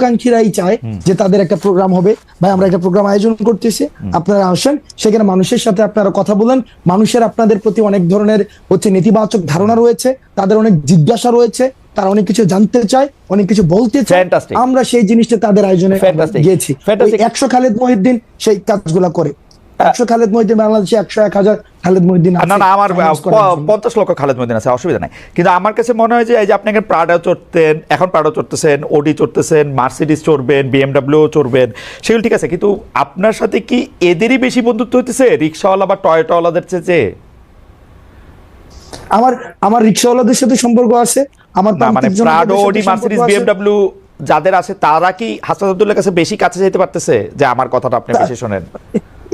শুভাকাঙ্ক্ষীরাই চায় যে তাদের একটা প্রোগ্রাম হবে। ভাই আমরা একটা প্রোগ্রাম আয়োজন করতেছি। আপনারা আসেন সেখানে মানুষের সাথে আপনারা কথা বলেন। মানুষের আপনাদের প্রতি অনেক ধরনের হচ্ছে নেতিবাচক ধারণা রয়েছে তাদের অনেক জিজ্ঞাসা রয়েছে তারা অনেক কিছু জানতে চায় অনেক কিছু বলতে চায়। আমরা সেই জিনিসটা তাদের আয়োজনে. গিয়েছি. একশো খালেদ মহিউদ্দিন সেই কাজগুলা করে। একশো খালেদ মহিউদ্দিন বাংলাদেশে একশো এক হাজার খালেদ মহিউদ্দিন না আছে না আমার finance করার জন্য। পঞ্চাশ লক্ষ খালেদ মদিন আছে অসুবিধা নাই। কিন্তু আমার কাছে মনে হয় যে এই যে আপনি এখন প্রাডা চড়তেন এখন প্রাডা চড়তেছেন ওডি চড়তেছেন মার্সিডিস চড়বেন বিএমডাব্লিউ চড়বেন সেগুলো ঠিক আছে কিন্তু আপনার সাথে কি এদেরই বেশি বন্ধুত্ব হইতেছে রিক্সাওয়ালা বা টয়টাওয়ালাদের চেয়ে আমার আমার রিক্সাওয়ালাদের সাথে সম্পর্ক আছে আমার মানে প্রান্তিক প্রাডো ওডি মার্সিডিস বিএমডাব্লিউ যাদের আছে তারা কি হাসান আব্দুল্লাহ কাছে বেশি কাছে যেতে পারতেছে? যে আমার কথাটা আপনি বেশি শোনেন।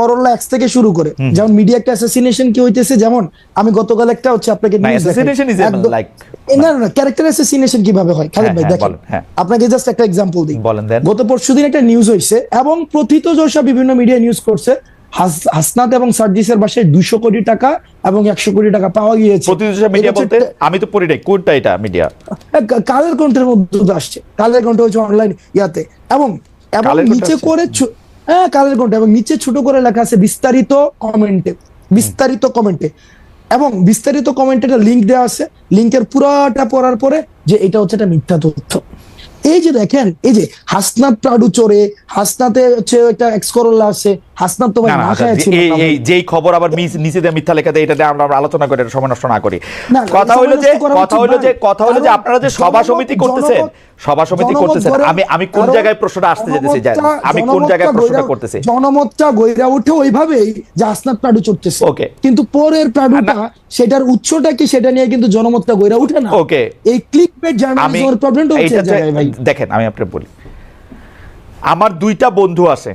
করল্লা এক্স থেকে শুরু করে। যেমন মিডিয়া একটা অ্যাসাসিনেশন কি হইতেছে? যেমন আমি গতকাল একটা হচ্ছে আপনাকে না, না ক্যারেক্টার অ্যাসাসিনেশন কীভাবে হয়? খালেদ হ্যাঁ, ভাই হ্যাঁ, দেখেন। হ্যাঁ। আপনাকে জাস্ট একটা এক্সাম্পল দিই। গত পরশুদিন একটা নিউজ হয়েছে এবং প্রথিত যশা বিভিন্ন মিডিয়া নিউজ করছে। হাস- হাসনাত এবং সার্জিসের বাসায় দুশো কোটি টাকা এবং একশো কোটি টাকা পাওয়া গিয়েছে। প্রতিদিন মিডিয়া বলতে আমি তো পড়ি নাই কোনটা এটা মিডিয়া কালের কণ্ঠের মধ্যে আসছে। কালের কণ্ঠ হচ্ছে অনলাইন ইয়াতে। এবং এবং নিচে? করে হ্যাঁ কালের কণ্ঠ এবং নিচে ছোট করে লেখা আছে বিস্তারিত কমেন্টে। বিস্তারিত কমেন্টে। এবং বিস্তারিত কমেন্টে একটা লিঙ্ক দেওয়া আছে। লিঙ্কের পুরাটা পড়ার পরে যে এটা হচ্ছে একটা মিথ্যা তথ্য। এই যে দেখেন, এই যে হাসনাত প্রাডু চোরে, হাসনাতে হচ্ছে একটা এক্স করোলা আছে হাসনাত তো ভাই ছিল এই এই যেই খবর আবার নিচে দিয়ে মিথ্যা লেখা দেয় এটা আমরা আলোচনা করে এটা সময় নষ্ট না করি। কথা হইল যে কথা হইল যে কথা হইল যে আপনারা যে সভা সমিতি করতেছেন সভা সমিতি করতেছেন আমি আমি কোন জায়গায় প্রশ্নটা আসতে যেতেছি যে জনমতটা- আমি কোন জায়গায় প্রশ্নটা করতেছি। জনমতটা গইরা উঠে ওইভাবেই যে আসনাত প্রাডু চড়তেছে। Okay. কিন্তু পরের প্রাডুটা সেটার উৎসটা কি সেটা নিয়ে কিন্তু জনমতটা গইরা উঠে না। Okay. এই ক্লিক বেট জার্নালিজমের প্রবলেমটা হচ্ছে দেখেন আমি আপনাকে বলি। আমার দুইটা বন্ধু আছে।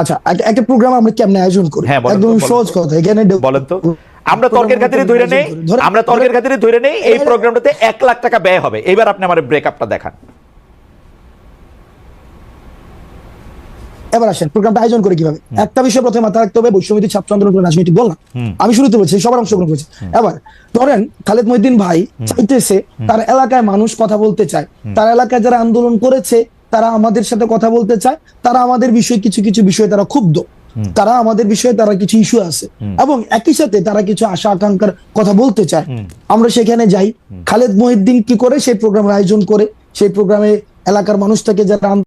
আচ্ছা একটা- প্রোগ্রাম আমরা কেমনে আয়োজন করি? হ্যাঁ, একদম সহজ কথা এখানে বলেন তো। আমরা তর্কের খাতিরে ধরে নেই আমরা তর্কের খাতিরে ধরে নেই এই প্রোগ্রামটাতে এক লাখ টাকা ব্যয় হবে। এবার আপনি আমার ব্রেকআপটা দেখান। এবার আসেন প্রোগ্রামটা আয়োজন করে কীভাবে? একটা বিষয় প্রথমে মাথায় রাখতে হবে বৈষম্যতি ছাত্র আন্দোলন করে রাজনীতি বললাম। আমি শুরুতে বলছি সবার অংশগ্রহণ করেছে। এবার ধরেন খালেদ মহিদ্দিন ভাই চাইতেছে তার এলাকায় মানুষ কথা বলতে চায়। তার এলাকায় যারা আন্দোলন করেছে তারা আমাদের সাথে কথা বলতে চায় তারা আমাদের বিষয়ে কিছু কিছু বিষয়ে তারা ক্ষুব্ধ। তারা আমাদের বিষয়ে তারা কিছু ইস্যু আছে। এবং একই সাথে তারা কিছু আশা আকাঙ্ক্ষার কথা বলতে চায়। আমরা সেখানে যাই। খালেদ মহিদ্দিন কি করে সেই প্রোগ্রামের আয়োজন করে? সেই প্রোগ্রামে এলাকার মানুষটাকে থেকে যারা